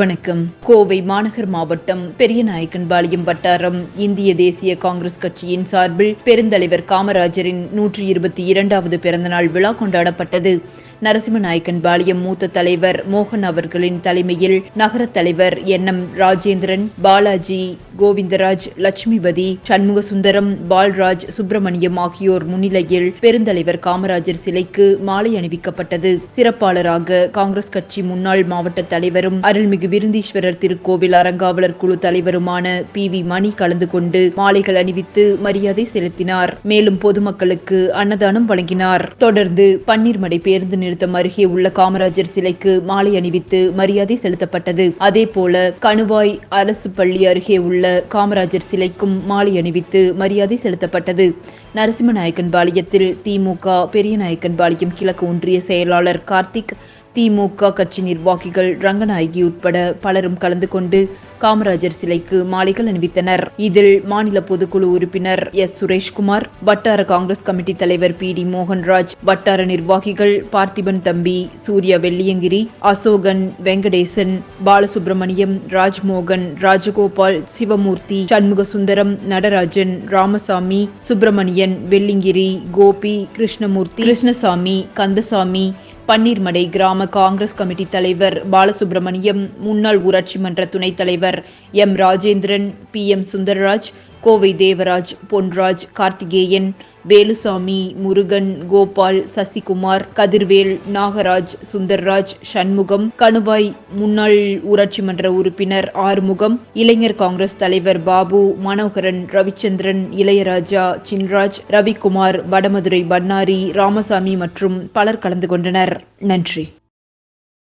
வணக்கம். கோவை மாநகர் மாவட்டம் பெரியநாயக்கன்பாளையம் வட்டாரம். இந்திய தேசிய காங்கிரஸ் கட்சியின் சார்பில் பெருந்தலைவர் காமராஜரின் நூற்றி இருபத்தி இரண்டாவது பிறந்தநாள் விழா கொண்டாடப்பட்டது. நரசிம்மநாயக்கன் பாளையம் மூத்த தலைவர் மோகன் அவர்களின் தலைமையில் நகர தலைவர் என் எம் ராஜேந்திரன் பாலாஜி கோவிந்தராஜ் லட்சுமிபதி சண்முகசுந்தரம் பால்ராஜ் சுப்பிரமணியம் ஆகியோர் முன்னிலையில் பெருந்தலைவர் காமராஜர் சிலைக்கு மாலை அணிவிக்கப்பட்டது. சிறப்பாளராக காங்கிரஸ் கட்சி முன்னாள் மாவட்ட தலைவரும் அருள்மிகு விருந்தீஸ்வரர் திருக்கோவில் அறங்காவலர் குழு தலைவருமான பி வி மணி கலந்து கொண்டு மாலைகள் அணிவித்து மரியாதை செலுத்தினார். மேலும் பொதுமக்களுக்கு அன்னதானம் வழங்கினார். தொடர்ந்து பன்னீர்மடை பேருந்து நிறுத்தம் அருகே உள்ள காமராஜர் சிலைக்கு மாலை அணிவித்து மரியாதை செலுத்தப்பட்டது. அதே போல கணுவாய் அரசு பள்ளி அருகே உள்ள காமராஜர் சிலைக்கும் மாலை அணிவித்து மரியாதை செலுத்தப்பட்டது. நரசிம்மநாயக்கன்பாளையத்தில் திமுக பெரியநாயக்கன்பாளையம் கிழக்கு ஒன்றிய செயலாளர் கார்த்திக் திமுக கட்சி நிர்வாகிகள் ரங்கநாயகி உட்பட பலரும் கலந்து கொண்டு காமராஜர் சிலைக்கு மாலைகள் அணிவித்தனர். இதில் மாநில பொதுக்குழு உறுப்பினர் எஸ். சுரேஷ்குமார் வட்டார காங்கிரஸ் கமிட்டி தலைவர் பி. டி. மோகன்ராஜ் வட்டார நிர்வாகிகள் பார்த்திபன் தம்பி சூர்யா வெள்ளியங்கிரி அசோகன் வெங்கடேசன் பாலசுப்ரமணியம் ராஜ்மோகன் ராஜகோபால் சிவமூர்த்தி சண்முகசுந்தரம் நடராஜன் ராமசாமி சுப்பிரமணியன் வெள்ளிங்கிரி கோபி கிருஷ்ணமூர்த்தி கிருஷ்ணசாமி கந்தசாமி பன்னீர்மடை கிராம காங்கிரஸ் கமிட்டி தலைவர் பாலசுப்ரமணியம் முன்னாள் ஊராட்சி மன்ற துணைத் தலைவர் M. Rajendran P. M. Sundararaj Kovai Devaraj Ponraj Karthikeyan Velusamy Murugan Gopal Sasikumar Kathirvel Nagaraj Sundarraj Shanmugam Kanuvai முன்னாள் ஊராட்சி மன்ற உறுப்பினர் ஆறுமுகம் இளைஞர் காங்கிரஸ் தலைவர் பாபு மனோகரன் ரவிச்சந்திரன் இளையராஜா சின்ராஜ் ரவிக்குமார் வடமதுரை பன்னாரி ராமசாமி மற்றும் பலர் கலந்து கொண்டனர். நன்றி.